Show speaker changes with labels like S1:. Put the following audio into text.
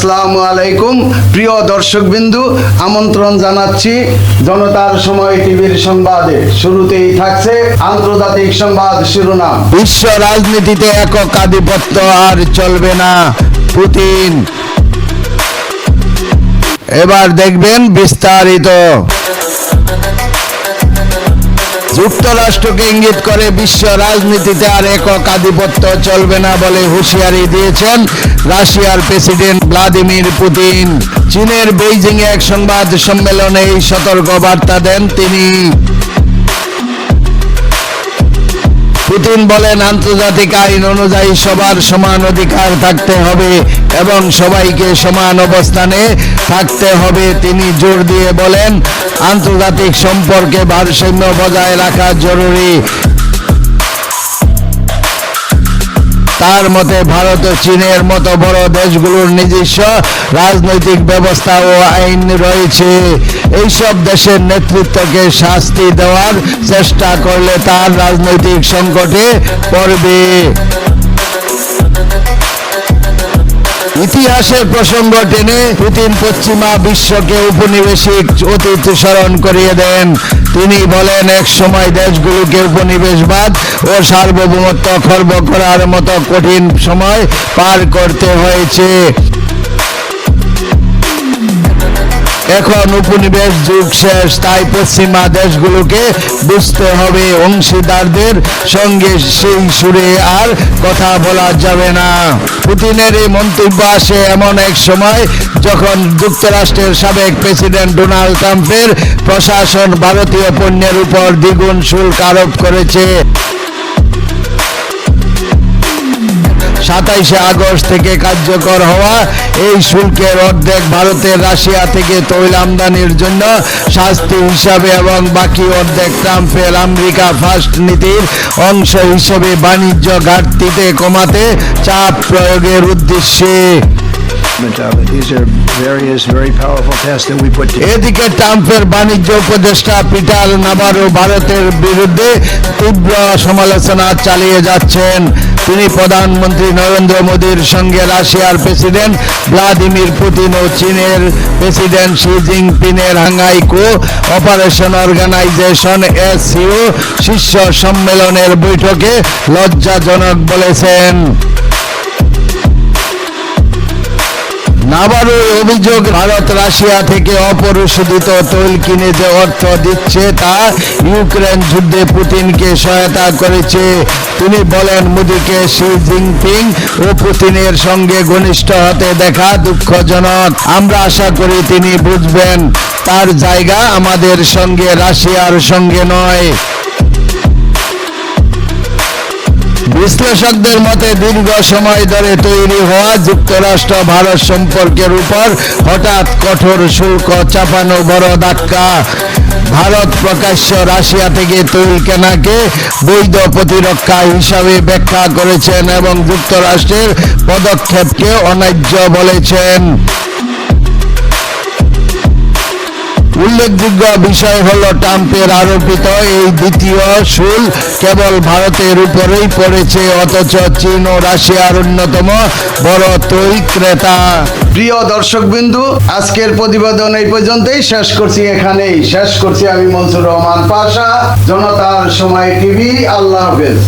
S1: আসসালামু আলাইকুম। প্রিয় দর্শকবিন্দু, আমন্ত্রণ জানাচ্ছি জনতার সময় টিভির সংবাদে। শুরুতেই থাকছে আন্তর্জাতিক সংবাদ শিরোনাম। বিশ্ব রাজনীতিতে একক আধিপত্য আর চলবে না পুতিন। এবার দেখবেন বিস্তারিত। যুক্তরাষ্ট্রকে ইঙ্গিত করে বিশ্ব রাজনীতিতে আর একক আধিপত্য চলবে না বলে হুঁশিয়ারি দিয়েছেন রাশিয়ার প্রেসিডেন্ট ভ্লাদিমির পুতিন। চীনের বেইজিং এ এক সংবাদ সম্মেলনে এই সতর্ক বার্তা দেন তিনি। পুতিন বলেন, আন্তর্জাতিক আইন অনুযায়ী সবার সমান অধিকার থাকতে হবে। এবং সবাইকে সমান অবস্থানে থাকতে হবে। তিনি জোর দিয়ে বলেন, আন্তর্জাতিক সম্পর্কে ভারসাম্য বজায় রাখা জরুরি। তার মতে, ভারত ও চীনের মতো বড় দেশগুলোর নিজস্ব রাজনৈতিক ব্যবস্থা ও আইন রয়েছে। এইসব দেশের নেতৃত্বকে শাস্তি দেওয়ার চেষ্টা করলে তার রাজনৈতিক সংকটে পড়বে। ইতিহাসের প্রসঙ্গ টেনে পুতিন পশ্চিমা বিশ্বকে উপনিবেশিক অতীত স্মরণ করিয়ে দেন। তিনি বলেন, এক সময় দেশগুলোকে উপনিবেশবাদ ও সার্বভৌমত্ব খর্ব করার মতো কঠিন সময় পার করতে হয়েছে। এখন উপনিবেশ যুগ শেষ, তাই পশ্চিমা দেশগুলোকে বুঝতে হবে অংশীদারদের সঙ্গে সেই সুরে আর কথা বলা যাবে না। পুতিনের এই মন্তব্য আসে এমন এক সময় যখন যুক্তরাষ্ট্রের সাবেক প্রেসিডেন্ট ডোনাল্ড ট্রাম্পের প্রশাসন ভারতীয় পণ্যের উপর দ্বিগুণ শুল্ক আরোপ করেছে। সাতাইশে আগস্ট থেকে কার্যকর হওয়া এই শুল্কের অর্ধেক ভারতের রাশিয়া থেকে তৈল আমদানির জন্য শাস্তি হিসাবে এবং বাকি অর্ধেক ট্রাম্পের আমেরিকা ফার্স্ট নীতির অংশ হিসেবে বাণিজ্য ঘাটতিতে কমাতে চাপ প্রয়োগের উদ্দেশ্যে. এদিকে ট্রাম্পের বাণিজ্য উপদেষ্টা পিটার নাবারো ভারতের বিরুদ্ধে তীব্র সমালোচনা চালিয়ে যাচ্ছেন তিনি প্রধানমন্ত্রী নরেন্দ্র মোদীর সঙ্গে রাশিয়ার প্রেসিডেন্ট ভ্লাদিমির পুতিন ও চীনের প্রেসিডেন্ট শি জিনপিংয়ের হাঙ্গাইকো অপারেশন অর্গানাইজেশন এসসিও শীর্ষ সম্মেলনের বৈঠকে লজ্জাজনক বলেছেন। নাবারুর অভিযোগ, ভারত, রাশিয়া থেকে অপরিশোধিত তৈল কিনে যে অর্থ দিচ্ছে তা ইউক্রেন যুদ্ধে পুতিনকে সহায়তা করেছে। তিনি বলেন, মোদীকে শি জিনপিং ও পুতিনের সঙ্গে ঘনিষ্ঠ হতে দেখা দুঃখজনক। আমরা আশা করি তিনি বুঝবেন, তার জায়গা আমাদের সঙ্গে, রাশিয়ার সঙ্গে নয়। বিশ্লেষকদের মতে দীর্ঘ সময় ধরে তৈরি হওয়া যুক্তরাষ্ট্র ভারত সম্পর্কের উপর হঠাৎ কঠোর শুল্ক চাপানো বড় ধাক্কা। ভারত প্রকাশ্য রাশিয়া থেকে তৈল কেনাকে বৈধ প্রতিরক্ষা হিসাবে ব্যাখ্যা করেছেন এবং যুক্তরাষ্ট্রের পদক্ষেপকে অন্যায্য বলেছেন। উল্লেখযোগ্য বিষয় হল, ট্রাম্পের আরোপিত এই দ্বিতীয় শুল কেবল ভারতের উপরেই পড়েছে, অথচ চীন ও রাশিয়ার অন্যতম বড় তৈল ক্রেতা। প্রিয় দর্শকবিন্দু, আজকের প্রতিবেদন এই পর্যন্তই। শেষ করছি এখানেই। শেষ করছি আমি মনসুর রহমান পাশা, জনতার সময় টিভি। আল্লাহ হাফেজ।